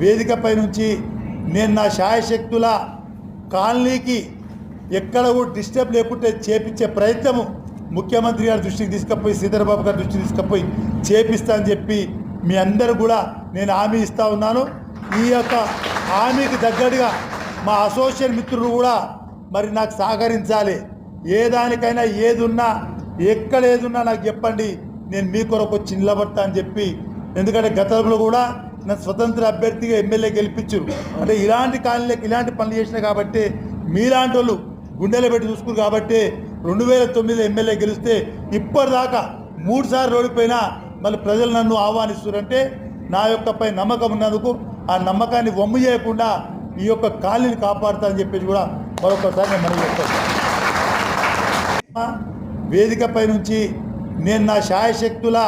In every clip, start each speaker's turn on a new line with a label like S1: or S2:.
S1: వేదికపై నుంచి నేను నా శాయశక్తుల కాలనీకి ఎక్కడ కూడా డిస్టర్బ్ లేకుంటే చేపించే ప్రయత్నము ముఖ్యమంత్రి గారి దృష్టికి తీసుకపోయి సీతారాబాబు గారి దృష్టికి తీసుకపోయి చేపిస్తా అని చెప్పి మీ అందరు కూడా నేను హామీ ఇస్తూ ఉన్నాను. ఈ యొక్క హామీకి తగ్గట్టుగా మా అసోసియేట్ మిత్రులు కూడా మరి నాకు సహకరించాలి. ఏ దానికైనా ఏది ఉన్నా ఎక్కడ ఏదున్నా నాకు చెప్పండి. నేను మీ కొరకు వచ్చి నిలబడతా అని చెప్పి ఎందుకంటే గతంలో కూడా నన్ను స్వతంత్ర అభ్యర్థిగా ఎమ్మెల్యే గెలిపించారు. అంటే ఇలాంటి కాలనీలకు ఇలాంటి పనులు చేసిన కాబట్టి మీలాంటి వాళ్ళు గుండెలు పెట్టి చూసుకురు కాబట్టి రెండు వేల తొమ్మిదిలో ఎమ్మెల్యే గెలిస్తే ఇప్పటిదాకా మూడుసార్లు ఓడిపోయిన మళ్ళీ ప్రజలు నన్ను ఆహ్వానిస్తురంటే నా యొక్క పై నమ్మకం ఉన్నందుకు ఆ నమ్మకాన్ని వమ్ము చేయకుండా ఈ యొక్క కాలనీని కాపాడుతా అని చెప్పేసి కూడా మరొకసారి నేను మనం చెప్తాను వేదికపై నుంచి నేను నా శాయశక్తుల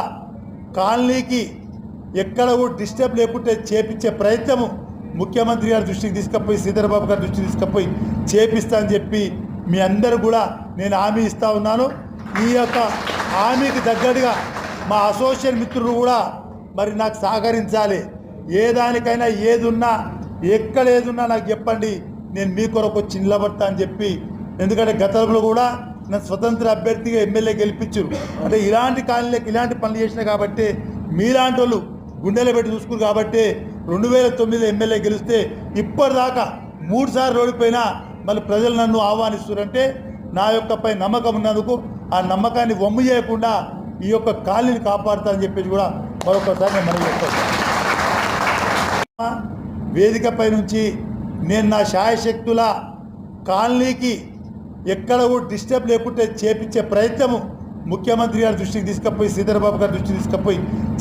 S1: కాలనీకి ఎక్కడ కూడా డిస్టర్బ్ లేకుంటే చేపించే ప్రయత్నము ముఖ్యమంత్రి గారి దృష్టికి తీసుకుపోయి సీతారాబాబు గారి దృష్టికి తీసుకుపోయి చేపిస్తా అని చెప్పి మీ అందరు కూడా నేను హామీ ఇస్తూ ఉన్నాను. ఈ యొక్క హామీకి తగ్గట్టుగా మా అసోసియేట్ మిత్రులు కూడా మరి నాకు సహకరించాలి. ఏ దానికైనా ఏది ఉన్నా ఎక్కడ ఏదున్నా నాకు చెప్పండి. నేను మీ కొరకు వచ్చి నిలబడతా అని చెప్పి ఎందుకంటే గతంలో కూడా నన్ను స్వతంత్ర అభ్యర్థిగా ఎమ్మెల్యే గెలిపించారు. అంటే ఇలాంటి కాలనీలకు ఇలాంటి పనులు చేసిన కాబట్టి మీలాంటి వాళ్ళు గుండెలు పెట్టి చూసుకున్నారు కాబట్టి రెండు వేల తొమ్మిది ఎమ్మెల్యే గెలిస్తే ఇప్పటిదాకా మూడుసార్లు ఓడిపోయినా మళ్ళీ ప్రజలు నన్ను ఆహ్వానిస్తున్నారంటే నా యొక్క పై నమ్మకం ఉన్నందుకు ఆ నమ్మకాన్ని వమ్ము చేయకుండా ఈ యొక్క కాలనీని కాపాడుతా అని చెప్పేసి కూడా మరొకసారి నేను మనం చెప్తాను వేదికపై నుంచి నేను నా శాయశక్తుల కాలనీకి ఎక్కడ కూడా డిస్టర్బ్ లేకుంటే చేపించే ప్రయత్నము ముఖ్యమంత్రి గారి దృష్టికి తీసుకుపోయి సీతారాబాబు గారి దృష్టికి తీసుకుపోయి